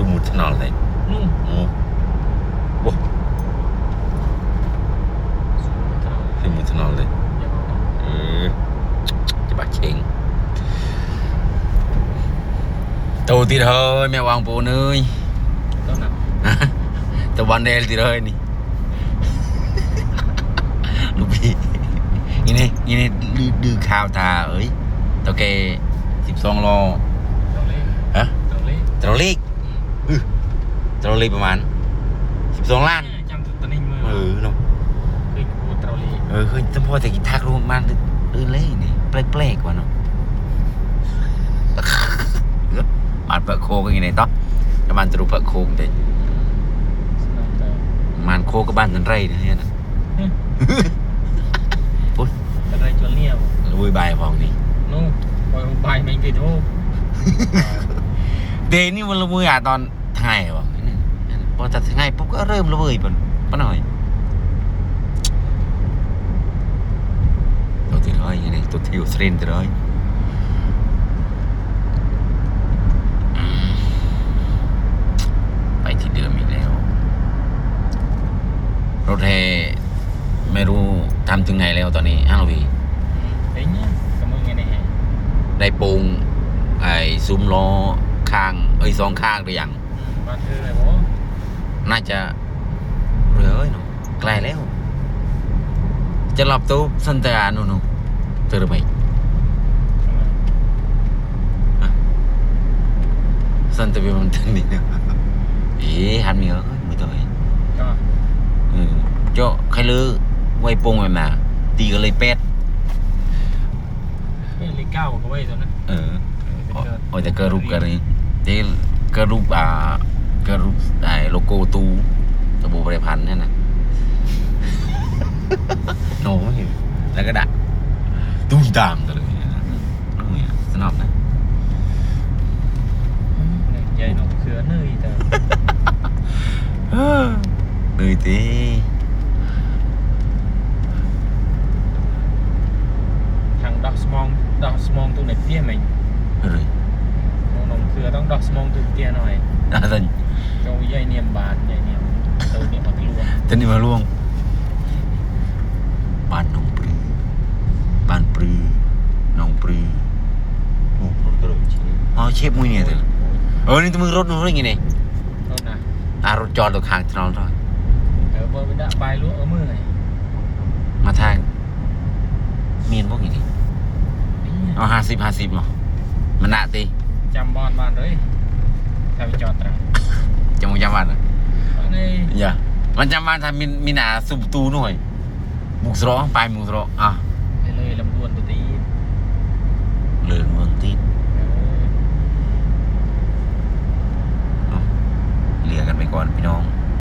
เลยนู่นโอ้โหให้มือถนนเลยอย่าเอานะเออจะบาดเชงโตที่เธอแม่วางปูเนยต้นน่ะตะวันเดลที่เธอนี่ลูกพี่อีนี่อีนี่ดื้อดื้อข่าวตาเอ้ยตะเกสิบสองโลต้องเล่นฮะต้องเล่นตรอลีกอือ ตรอลีกประมาณสิบสองล้านจำตัวนี้มือเออเนาะคือกูเตาลีเออเคยจำพอแต่กินทักรู้มันอื่นเลยนี่แปลกๆกว่าเนาะมันเปิดโคกันยังไงต่อกับมันจะรู้เปิดโคกันแต่สนามแต่มันโคกับบ้านนันไรนะเนี่ยนะอะไรจนเลี้ยวลุยบายพองนี่นู่นปล่อยใบไม่กี่ทุกเดนี่มันละมืออะตอนถ่ายบอกพ อจัดง่ายปุ๊บก็เริ่มละเมยปนปะหน่อยตัวที่ร้อยยังไงตัวที่อยู่สเตรนที่ร้อยอืมไปที่เดิมอีกแล้ว รถแห่ไม่รู้ทำถึงไหนแล้วตอนนี้อ้าววีไอ้เนี่ยกับมึงไงเนี่ยได้ปูงไอ้ซุ้มล้อข้าง เอ้ยสองข้างหรือยังบ้านเธออะไรบอก น่าจะเรือเอ้ยเนาะใกล้แล้ว จะหลับตู้สันตานูนูเจอไหมสันตาเป็นมันทันนี่เนาะเอ๊ะหันมีเอ้ยมือตัวเองก็เออเจ้าใครลือไว้ปูงไว้มาตีก็เลยเป็ดเฮ้ยเลขเก้าก็ไว้ตัวนั้นเออโอ้ยแต่ก็รูปกันนี่เจ๊ก็รูปอ่า ก็รูปไอ้โลโก้ตูตะบูบริพันธ์เนี่ยนะโน้ยแล้วก็ดักตุ้มตามกันเลยนะโอ้ยสนอบนะใหญ่หนองเขือเนยแต่เลยตีทางดอกสมองดอกสมองตัวไหนเตี้ยไหมเฮ้ยหนองเขือต้องดอกสมองตัวเตี้ยหน่อยอะไรเจ้าใหญ่เนียมบานใหญ่เนียมตัวนี้มาทะลวงตอนนี้มาล่วงบ้านหนองปลือบ้านปลือหนองปลือโอ้รถกระโดดอ๋อเชฟมุ้ยเนี่ยเถอะเออนี่ตัวมึงรถนู้นยังไงเนี่ยต้นน่ะอารถจอดตัวข้างถนนด้วยเออเบอร์ไปด่าปลายล้วงเอามือไงมาทางเมียนพวกนี้นี่เอาห้าสิบห้าสิบเนาะมันหนาตีจำบอลบ้านเลยถ้าไปจอดตรัง yang jaman ya macam mana min mina sub tu noi mục rõ bài mục rõ à เลยลำดวนตัวตีเลือนเมืองติด